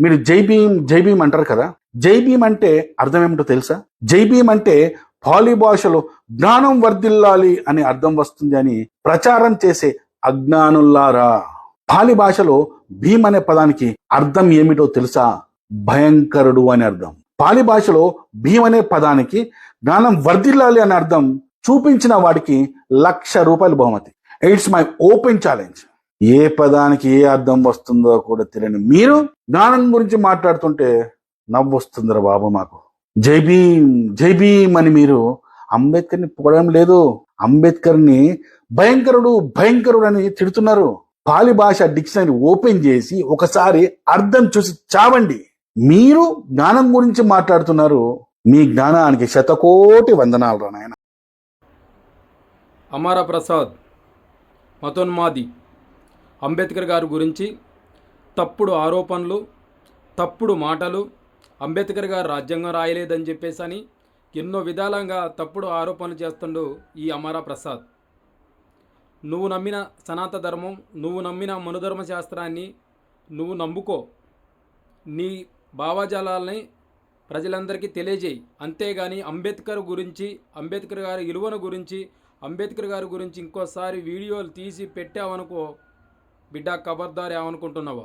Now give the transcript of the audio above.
మీరు జై భీమ్ జై భీమ్ అంటారు కదా? జై భీమ్ అంటే అర్థం ఏమిటో తెలుసా? జై భీమ్ అంటే పాలి భాషలో జ్ఞానం వర్ధిల్లాలి అని అర్థం వస్తుంది అని ప్రచారం చేసే అజ్ఞానుల్లారా. పాలి భాషలో భీమ్ అనే పదానికి అర్థం ఏమిటో తెలుసా? భయంకరుడు అని అర్థం. పాలి భాషలో భీమ్ అనే పదానికి జ్ఞానం వర్ధిల్లాలి అనే అర్థం చూపించిన వాడికి లక్ష రూపాయలు బహుమతి. ఇట్స్ మై ఓపెన్ ఛాలెంజ్ ఏ పదానికి ఏ అర్థం వస్తుందో కూడా తెలియని మీరు జ్ఞానం గురించి మాట్లాడుతుంటే నవ్వు వస్తుందిరా బాబు మాకు. జై భీం జై భీం అని మీరు అంబేద్కర్ని పొగడం లేదు. అంబేద్కర్ని భయంకరుడు భయంకరుడు అని తిడుతున్నారు. పాలి భాష డిక్షనరీ ఓపెన్ చేసి ఒకసారి అర్థం చూసి చావండి. మీరు జ్ఞానం గురించి మాట్లాడుతున్నారు. మీ జ్ఞానానికి శతకోటి వందనాలు నాయన. అమర ప్రసాద్ మతోన్మాది. అంబేద్కర్ గారి గురించి తప్పుడు ఆరోపణలు తప్పుడు మాటలు అంబేద్కర్ గారు రాజ్యాంగం రాయలేదని చెప్పేసి అని ఎన్నో విధాలంగా తప్పుడు ఆరోపణలు చేస్తుండు ఈ అమరా ప్రసాద్. నువ్వు నమ్మిన సనాతన ధర్మం నువ్వు నమ్మిన మనుధర్మ శాస్త్రాన్ని నువ్వు నమ్ముకో. నీ భావజాలాల్ని ప్రజలందరికీ తెలియజేయి. అంతేగాని అంబేద్కర్ గురించి అంబేద్కర్ గారి విలువను గురించి అంబేద్కర్ గారి గురించి ఇంకోసారి వీడియోలు తీసి పెట్టావనుకో బిడ్డ ఖబర్దార్ ఏమనుకుంటున్నావో